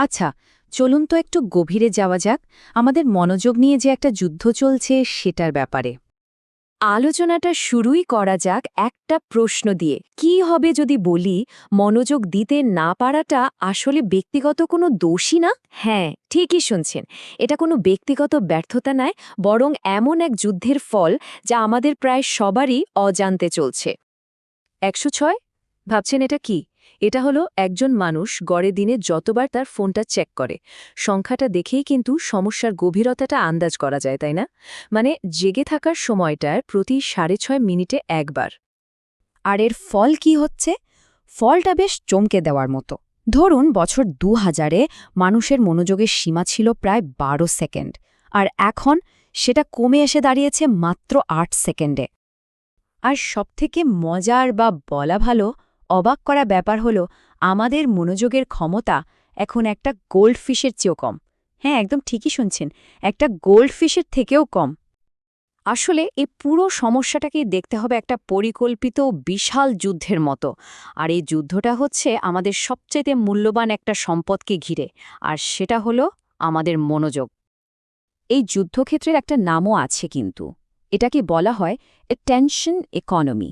আচ্ছা চলুন তো একটু গভীরে যাওয়া যাক। আমাদের মনোযোগ নিয়ে যে একটা যুদ্ধ চলছে, সেটার ব্যাপারে। আলোচনাটা শুরুই করা যাক একটা প্রশ্ন দিয়ে। কি হবে যদি বলি, মনোযোগ দিতে না পারাটা আসলে ব্যক্তিগত কোনো দোষই না? হ্যাঁ ঠিকই শুনছেন। এটা কোনো ব্যক্তিগত ব্যর্থতা নয়, বরং এমন এক যুদ্ধের ফল যা আমাদের প্রায় সবারই অজান্তে চলছে। একশো ছয়? ভাবছেন এটা কি? এটা হলো একজন মানুষ গড়ে দিনে যতবার তার ফোনটা চেক করে। সংখ্যাটা দেখেই কিন্তু সমস্যার গভীরতাটা আন্দাজ করা যায়, তাই না? মানে জেগে থাকার সময়টার প্রতি সাড়ে ছয় মিনিটে একবার। আর এর ফল কি হচ্ছে? ফলটা বেশ চমকে দেওয়ার মতো। ধরুন বছর দু হাজারে মানুষের মনোযোগের সীমা ছিল প্রায় বারো সেকেন্ড, আর এখন সেটা কমে এসে দাঁড়িয়েছে মাত্র আট সেকেন্ডে। আর সবথেকে মজার বা বলা ভালো অবাক করা ব্যাপার হল, আমাদের মনোযোগের ক্ষমতা এখন একটা গোল্ডফিশের চেয়েও কম। হ্যাঁ একদম ঠিকই শুনছেন, একটা গোল্ডফিশের থেকেও কম। আসলে এই পুরো সমস্যাটাকেই দেখতে হবে একটা পরিকল্পিত বিশাল যুদ্ধের মতো। আর এই যুদ্ধটা হচ্ছে আমাদের সবচেয়ে মূল্যবান একটা সম্পদকে ঘিরে, আর সেটা হলো আমাদের মনোযোগ। এই যুদ্ধক্ষেত্রের একটা নামও আছে কিন্তু। এটাকে বলা হয় টেনশন ইকোনমি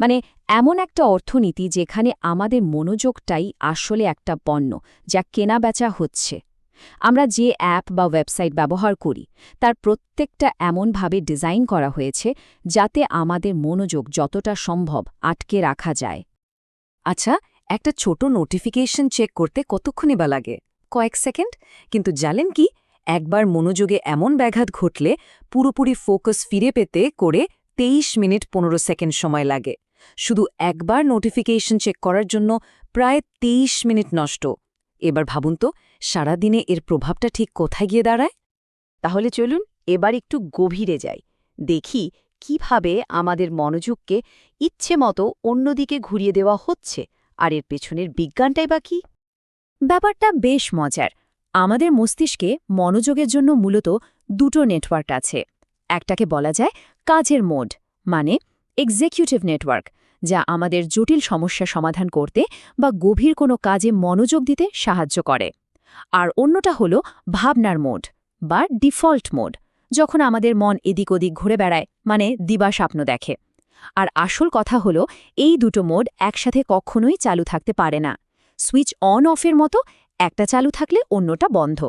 মানে এমন একটা অর্থনীতি যেখানে আমাদের মনোযোগটাই আসলে একটা পণ্য যা কেনা বেচা হচ্ছে। আমরা যে অ্যাপ বা ওয়েবসাইট ব্যবহার করি, তার প্রত্যেকটা এমনভাবে ডিজাইন করা হয়েছে যাতে আমাদের মনোযোগ যতটা সম্ভব আটকে রাখা যায়। আচ্ছা একটা ছোট নোটিফিকেশন চেক করতে কতক্ষণই বা লাগে? কয়েক সেকেন্ড? কিন্তু জানেন কি? একবার মনোযোগে এমন ব্যাঘাত ঘটলে পুরোপুরি ফোকাস ফিরে পেতে করে তেইশ মিনিট পনেরো সেকেন্ড সময় লাগে। শুধু একবার নোটিফিকেশন চেক করার জন্য প্রায় তেইশ মিনিট নষ্ট। এবার ভাবুন তো, সারাদিনে এর প্রভাবটা ঠিক কোথায় গিয়ে দাঁড়ায়? তাহলে চলুন এবার একটু গভীরে যাই। দেখি কীভাবে আমাদের মনোযোগকে ইচ্ছে মতো অন্যদিকে ঘুরিয়ে দেওয়া হচ্ছে, আর এর পেছনের বিজ্ঞানটাই বা কি? ব্যাপারটা বেশ মজার। আমাদের মস্তিষ্কে মনোযোগের জন্য মূলত দুটো নেটওয়ার্ক আছে। একটাকে বলা যায় কাজের মোড মানে এক্সিকিউটিভ নেটওয়ার্ক যা আমাদের জটিল সমস্যা সমাধান করতে বা গভীর কোনো কাজে মনোযোগ দিতে সাহায্য করে। আর অন্যটা হল ভাবনার মোড বা ডিফল্ট মোড, যখন আমাদের মন এদিক ওদিক ঘুরে বেড়ায় মানে দিবা স্বপ্ন দেখে। আর আসল কথা হল এই দুটো মোড একসাথে কখনোই চালু থাকতে পারে না। সুইচ অন অফের মতো একটা চালু থাকলে অন্যটা বন্ধ।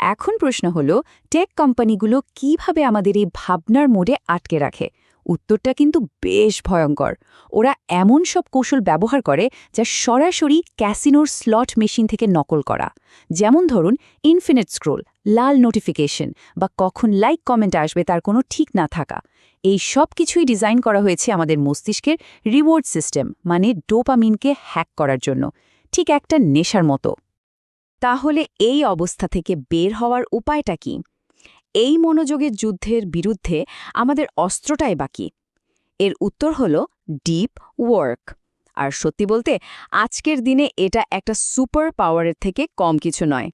এখন প্রশ্ন হল টেক কোম্পানিগুলো কীভাবে আমাদের এই ভাবনার মোডে আটকে রাখে? উত্তরটা কিন্তু বেশ ভয়ঙ্কর। ওরা এমন সব কৌশল ব্যবহার করে যা সরাসরি ক্যাসিনোর স্লট মেশিন থেকে নকল করা। যেমন ধরুন ইনফিনিট স্ক্রোল লাল নোটিফিকেশন বা কখন লাইক কমেন্ট আসবে তার কোনো ঠিক না থাকা। এই সব কিছুই ডিজাইন করা হয়েছে আমাদের মস্তিষ্কের রিওয়ার্ড সিস্টেম মানে ডোপামিনকে হ্যাক করার জন্য। ঠিক একটা নেশার মতো। তাহলে এই অবস্থা থেকে বের হওয়ার উপায়টা কি? এই মনোযোগের যুদ্ধের বিরুদ্ধে আমাদের অস্ত্রটাই বাকি এর উত্তর হল ডিপ ওয়ার্ক। আর সত্যি বলতে, আজকের দিনে এটা একটা সুপার পাওয়ারের থেকে কম কিছু নয়।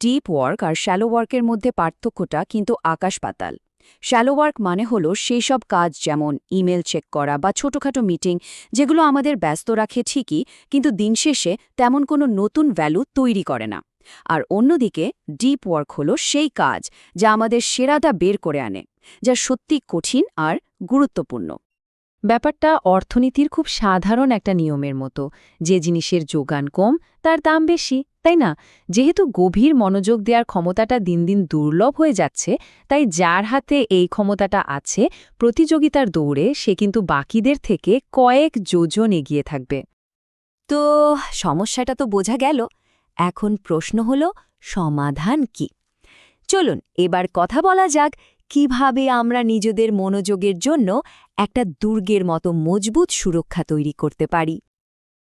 ডিপ ওয়ার্ক আর শ্যালো ওয়ার্কের মধ্যে পার্থক্যটা কিন্তু আকাশ পাতাল। শ্যালো ওয়ার্ক মানে হল সেই সব কাজ যেমন ইমেল চেক করা বা ছোটখাটো মিটিং, যেগুলো আমাদের ব্যস্ত রাখে ঠিকই, কিন্তু দিন শেষে তেমন কোনো নতুন ভ্যালু তৈরি করে না। আর অন্যদিকে ডিপ ওয়ার্ক হলো সেই কাজ যা আমাদের সেরাটা বের করে আনে, যা সত্যি কঠিন আর গুরুত্বপূর্ণ। ব্যাপারটা অর্থনীতির খুব সাধারণ একটা নিয়মের মতো, যে জিনিসের যোগান কম, তার দাম বেশি। তাই না? যেহেতু গভীর মনোযোগ দেওয়ার ক্ষমতাটা দিন দিন দুর্লভ হয়ে যাচ্ছে, তাই যার হাতে এই ক্ষমতাটা আছে, প্রতিযোগিতার দৌড়ে সে কিন্তু বাকিদের থেকে কয়েক যোজন এগিয়ে থাকবে। তো সমস্যাটা তো বোঝা গেল। এখন প্রশ্ন হল, সমাধান কি? চলুন, এবার কথা বলা যাক, কীভাবে আমরা নিজেদের মনোযোগের জন্য একটা দুর্গের মতো মজবুত সুরক্ষা তৈরি করতে পারি।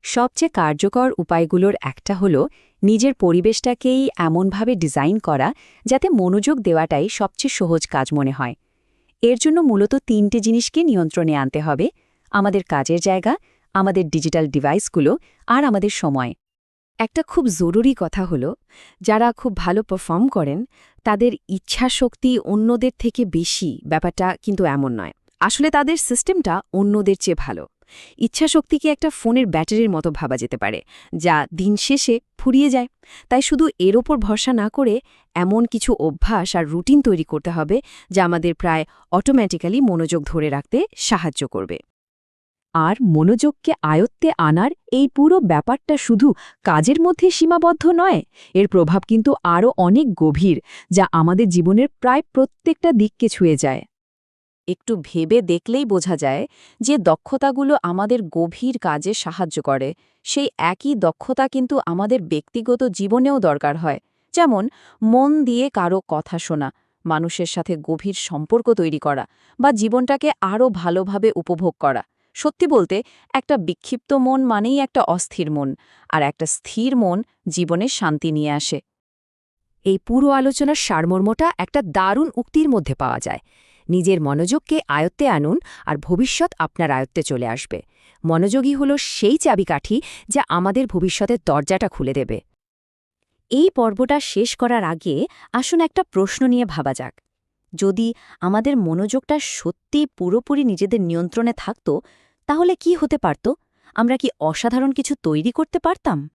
সবচেয়ে কার্যকর উপায়গুলোর একটা হল নিজের পরিবেশটাকেই এমনভাবে ডিজাইন করা যাতে মনোযোগ দেওয়াটাই সবচেয়ে সহজ কাজ মনে হয়। এর জন্য মূলত তিনটে জিনিসকে নিয়ন্ত্রণে আনতে হবে, আমাদের কাজের জায়গা, আমাদের ডিজিটাল ডিভাইসগুলো আর আমাদের সময়। একটা খুব জরুরি কথা হলো, যারা খুব ভালো পারফর্ম করেন, তাদের ইচ্ছাশক্তি অন্যদের থেকে বেশি, ব্যাপারটা কিন্তু এমন নয়। আসলে তাদের সিস্টেমটা অন্যদের চেয়ে ভালো। ইচ্ছাশক্তিকে একটা ফোনের ব্যাটারির মতো ভাবা যেতে পারে, যা দিন শেষে ফুরিয়ে যায়। তাই শুধু এর ওপর ভরসা না করে এমন কিছু অভ্যাস আর রুটিন তৈরি করতে হবে, যা আমাদের প্রায় অটোমেটিক্যালি মনোযোগ ধরে রাখতে সাহায্য করবে। আর মনোযোগকে আয়ত্তে আনার এই পুরো ব্যাপারটা শুধু কাজের মধ্যে সীমাবদ্ধ নয়, এর প্রভাব কিন্তু আরও অনেক গভীর, যা আমাদের জীবনের প্রায় প্রত্যেকটা দিককে ছুঁয়ে যায়। একটু ভেবে দেখলেই বোঝা যায় যে দক্ষতাগুলো আমাদের গভীর কাজে সাহায্য করে। সেই একই দক্ষতা কিন্তু আমাদের ব্যক্তিগত জীবনেও দরকার হয়। যেমন, মন দিয়ে কারও কথা শোনা, মানুষের সাথে গভীর সম্পর্ক তৈরি করা বা জীবনটাকে আরও ভালোভাবে উপভোগ করা। সত্যি বলতে, একটা বিক্ষিপ্ত মন মানেই একটা অস্থির মন, আর একটা স্থির মন জীবনে শান্তি নিয়ে আসে। এই পুরো আলোচনার সারমর্মটা একটা দারুণ উক্তির মধ্যে পাওয়া যায়। নিজের মনোযোগকে আয়ত্তে আনুন আর ভবিষ্যৎ আপনার আয়ত্তে চলে আসবে। মনোযোগই হল সেই চাবিকাঠি যা আমাদের ভবিষ্যতের দরজাটা খুলে দেবে। এই পর্বটা শেষ করার আগে আসুন একটা প্রশ্ন নিয়ে ভাবা যাক। যদি আমাদের মনোযোগটা সত্যি পুরোপুরি নিজেদের নিয়ন্ত্রণে থাকত, তাহলে কি হতে পারত? আমরা কি অসাধারণ কিছু তৈরি করতে পারতাম?